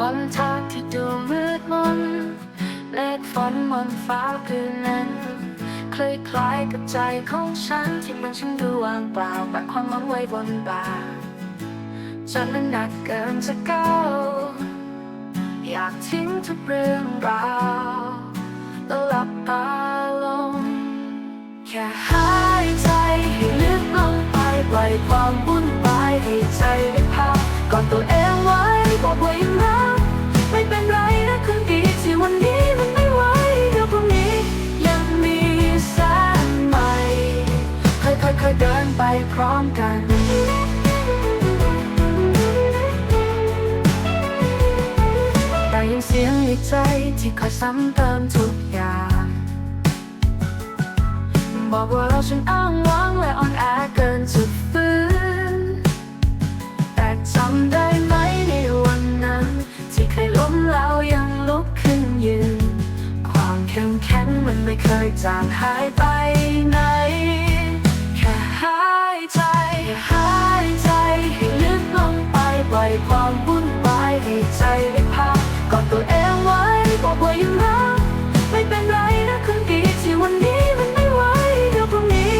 บนทางที่ดูมืดมนเมฆฝนบนฟ้าคืนนั้นคล้ายคล้ายกับใจของฉันที่มันช่างดูว่างเปล่าแบกความหวังไว้บนบ่าจนมันหนักเกินจะก้าวอยากทิ้งทุกเรื่องราวแล้วหลับตาลง แค่หายใจให้ลึกลงไปปล่อยความ พร้อมกันแต่ยังเสียงในใจที่คอยซ้ำเติมทุกอย่าง บอกว่าเราฉันอ้างว้างและอ่อนแอเกินจะฟื้นแต่จำได้ไหมในวันนั้น ที่เคยล้มแล้วยังลุกขึ้นยืน ความเข้มแข็งมันไม่เคยจางหายไปไหน ความวุ่นวายให้ใจได้พักกอดตัวเองไว้บอกว่ายังรักไม่เป็นไรนะคืนดีที่วันนี้มันไม่ไหวเดี๋ยวพรุ่งนี้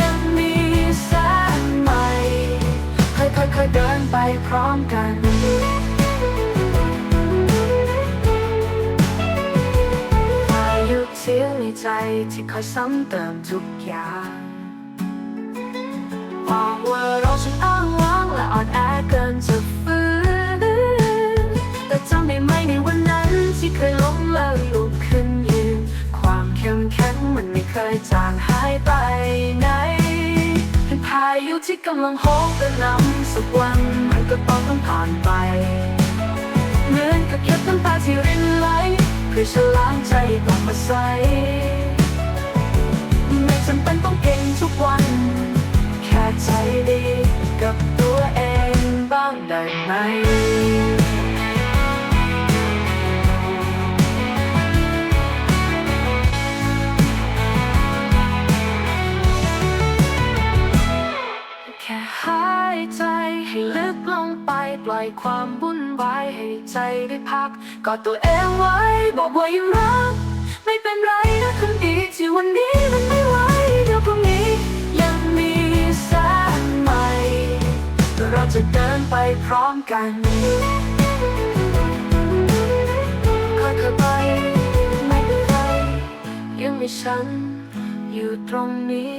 ยังมีแสนใหม่ค่อยๆเดินไปพร้อมกันอายุเสียงในใจที่คอยซ้ำเติมทุกอย่างบอกว่าเราฉันอ้างว้างและอ่อนแอ ยุที่กำลังโหมกระนำสักวันมันก็ต้องต้องผ่านไป เหมือนกับเก็บน้ำตาที่รินไหลเพื่อฉลางใจกลับมาใส ไปปล่อยความวุ่นวายให้ใจได้พักกอดตัวเองไว้ บอกว่ายังรัก ไม่เป็นไรนะคนดีที่วันนี้มันไม่ไหวเดี๋ยวพรุ่งนี้ ยังมีแสนใหม่ เราจะเดินไปพร้อมกันค่อยๆไป ไม่เป็นไรยังมีฉันอยู่ตรงนี้